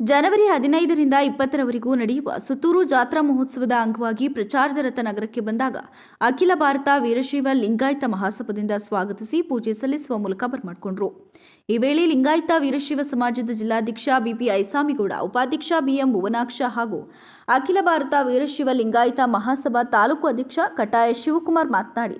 ಜನವರಿ ಹದಿನೈದರಿಂದ ಇಪ್ಪತ್ತರವರೆಗೂ ನಡೆಯುವ ಸುತ್ತೂರು ಜಾತ್ರಾ ಮಹೋತ್ಸವದ ಅಂಗವಾಗಿ ಪ್ರಚಾರದರತ ನಗರಕ್ಕೆ ಬಂದಾಗ ಅಖಿಲ ಭಾರತ ವೀರಶೈವ ಲಿಂಗಾಯತ ಮಹಾಸಭದಿಂದ ಸ್ವಾಗತಿಸಿ ಪೂಜೆ ಸಲ್ಲಿಸುವ ಮೂಲಕ ಬರಮಾಡಿಕೊಂಡರು. ಈ ವೇಳೆ ಲಿಂಗಾಯತ ವೀರಶೈವ ಸಮಾಜದ ಜಿಲ್ಲಾಧ್ಯಕ್ಷ ಬಿಪಿ ಐಸಾಮಿಗೌಡ, ಉಪಾಧ್ಯಕ್ಷ ಬಿಎಂ ಭುವನಾಕ್ಷ ಹಾಗೂ ಅಖಿಲ ಭಾರತ ವೀರಶೈವ ಲಿಂಗಾಯತ ಮಹಾಸಭಾ ತಾಲೂಕು ಅಧ್ಯಕ್ಷ ಕಟಾಯ ಶಿವಕುಮಾರ್ ಮಾತನಾಡಿ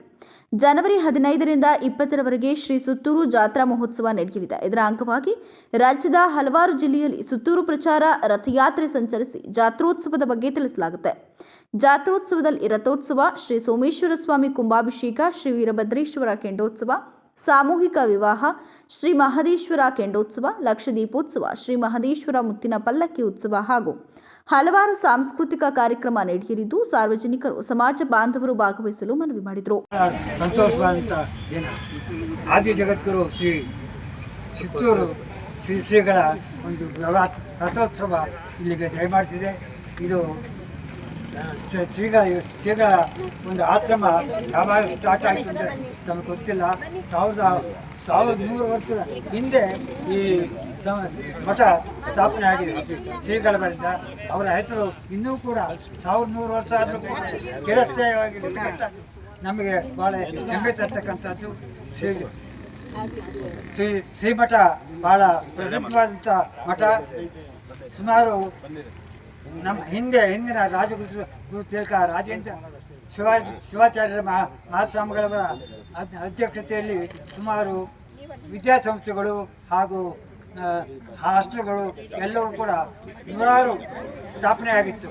ಜನವರಿ ಹದಿನೈದರಿಂದ ಇಪ್ಪತ್ತರವರೆಗೆ ಶ್ರೀ ಸುತ್ತೂರು ಜಾತ್ರಾ ಮಹೋತ್ಸವ ನಡೆಯಲಿದೆ. ಇದರ ಅಂಗವಾಗಿ ರಾಜ್ಯದ ಹಲವಾರು ಜಿಲ್ಲೆಯಲ್ಲಿ ಸುತ್ತೂರು ಪ್ರಚಾರ ರಥಯಾತ್ರೆ ಸಂಚರಿಸಿ ಜಾತ್ರೋತ್ಸವದ ಬಗ್ಗೆ ತಿಳಿಸಲಾಗುತ್ತೆ. ಜಾತ್ರೋತ್ಸವದಲ್ಲಿ ರಥೋತ್ಸವ, ಶ್ರೀ ಸೋಮೇಶ್ವರ ಸ್ವಾಮಿ ಕುಂಭಾಭಿಷೇಕ, ಶ್ರೀ ವೀರಭದ್ರೇಶ್ವರ ಕೆಂಡೋತ್ಸವ, ಸಾಮೂಹಿಕ ವಿವಾಹ, ಶ್ರೀ ಮಹದೇಶ್ವರ ಕೆಂಡೋತ್ಸವ, ಲಕ್ಷದೀಪೋತ್ಸವ, ಶ್ರೀ ಮಹದೇಶ್ವರ ಮುತ್ತಿನ ಪಲ್ಲಕ್ಕಿ ಉತ್ಸವ ಹಾಗೂ ಹಲವಾರು ಸಾಂಸ್ಕೃತಿಕ ಕಾರ್ಯಕ್ರಮ ನಡೆಯಲಿದ್ದು ಸಾರ್ವಜನಿಕರು, ಸಮಾಜ ಬಾಂಧವರು ಭಾಗವಹಿಸಲು ಮನವಿ ಮಾಡಿದರು. ಆದಿ ಜಗದ್ಗುರು ಶ್ರೀ ಚಿತ್ತೂರು ಶ್ರೀ ಶ್ರೀಗಳ ಒಂದು ರಥೋತ್ಸವ ಇಲ್ಲಿಗೆ ದಯಮಾಡಿಸಿದೆ ಇದು ಶ್ರೀಗಳ ಶ್ರೀಗಳ ಒಂದು ಆಶ್ರಮ ಯಾವಾಗ ಸ್ಟಾರ್ಟ್ ಆಯಿತು ಅಂದರೆ ನಮಗೆ ಗೊತ್ತಿಲ್ಲ. ಸಾವಿರದ ಸಾವಿರದ ನೂರು ವರ್ಷದ ಹಿಂದೆ ಈ ಸಮ ಮಠ ಸ್ಥಾಪನೆ ಆಗಿದೆ. ಶ್ರೀಗಳ ಬರಿಂದ ಅವರ ಹೆಸರು ಇನ್ನೂ ಕೂಡ ಸಾವಿರದ ನೂರು ವರ್ಷ ಆದರೂ ಕೂಡ ಚಿರಸ್ಥಾಯವಾಗಿರ್ತಕ್ಕಂಥ ನಮಗೆ ಭಾಳ ಹೆಮ್ಮೆ ತರ್ತಕ್ಕಂಥದ್ದು ಶ್ರೀ ಶ್ರೀ, ಶ್ರೀಮಠ ಭಾಳ ಪ್ರಸಿದ್ಧವಾದಂಥ ಮಠ. ಸುಮಾರು ನಮ್ಮ ಹಿಂದೆ ಹಿಂದಿನ ರಾಜಗುರು ಗುರು ತಿಲಕ ರಾಜೇಂದ್ರ ಶಿವಾಜಿ ಶಿವಾಚಾರ್ಯರ ಮಹಾ ಮಹಾಸ್ವಾಮಿಗಳವರ ಅಧ್ಯಕ್ಷತೆಯಲ್ಲಿ ಸುಮಾರು ವಿದ್ಯಾಸಂಸ್ಥೆಗಳು ಹಾಗೂ ಹಾಸ್ಟೆಲ್ಗಳು ಎಲ್ಲವೂ ಕೂಡ ನೂರಾರು ಸ್ಥಾಪನೆಯಾಗಿತ್ತು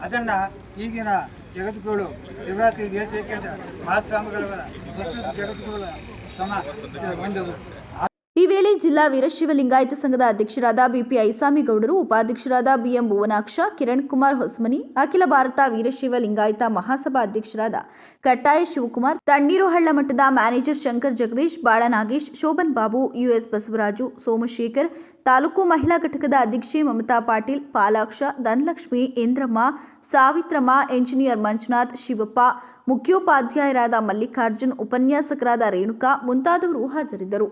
ಅದನ್ನು ಈಗಿನ ಜಗದ್ಗುರು ಶಿವರಾತ್ರಿ ದೇಶಕ್ಕೆ ಮಹಾಸ್ವಾಮಿಗಳವರ ಪ್ರಸ್ತುತ ಜಗದ್ಗುರುಗಳ ಸಮ ಒಂದು ಜಿಲ್ಲಾ ವೀರಶಿವಲಿಂಗಾಯತ ಸಂಘದ ಅಧ್ಯಕ್ಷರಾದ ಬಿಪಿ ಐಸಾಮಿಗೌಡರು, ಉಪಾಧ್ಯಕ್ಷರಾದ ಬಿಎಂ ಭುವನಾಕ್ಷ, ಕಿರಣ್ ಕುಮಾರ್ ಹೊಸಮನಿ, ಅಖಿಲ ಭಾರತ ವೀರಶೈವ ಲಿಂಗಾಯತ ಮಹಾಸಭಾ ಅಧ್ಯಕ್ಷರಾದ ಕಟ್ಟಾಯ ಶಿವಕುಮಾರ್ ತಣ್ಣೀರುಹಳ್ಳ ಮಠದ ಮ್ಯಾನೇಜರ್ ಶಂಕರ್ ಜಗದೀಶ್, ಬಾಳನಾಗೇಶ್, ಶೋಭನ್ ಬಾಬು, ಯುಎಸ್ ಬಸವರಾಜು, ಸೋಮಶೇಖರ್, ತಾಲೂಕು ಮಹಿಳಾ ಘಟಕದ ಅಧ್ಯಕ್ಷೆ ಮಮತಾ ಪಾಟೀಲ್, ಪಾಲಾಕ್ಷ, ಧನಲಕ್ಷ್ಮಿ ಇಂದ್ರಮ್ಮ ಸಾವಿತ್ರಮ್ಮ, ಎಂಜಿನಿಯರ್ ಮಂಜುನಾಥ್, ಶಿವಪ್ಪ, ಮುಖ್ಯೋಪಾಧ್ಯಾಯರಾದ ಮಲ್ಲಿಕಾರ್ಜುನ್, ಉಪನ್ಯಾಸಕರಾದ ರೇಣುಕಾ ಮುಂತಾದವರು ಹಾಜರಿದ್ದರು.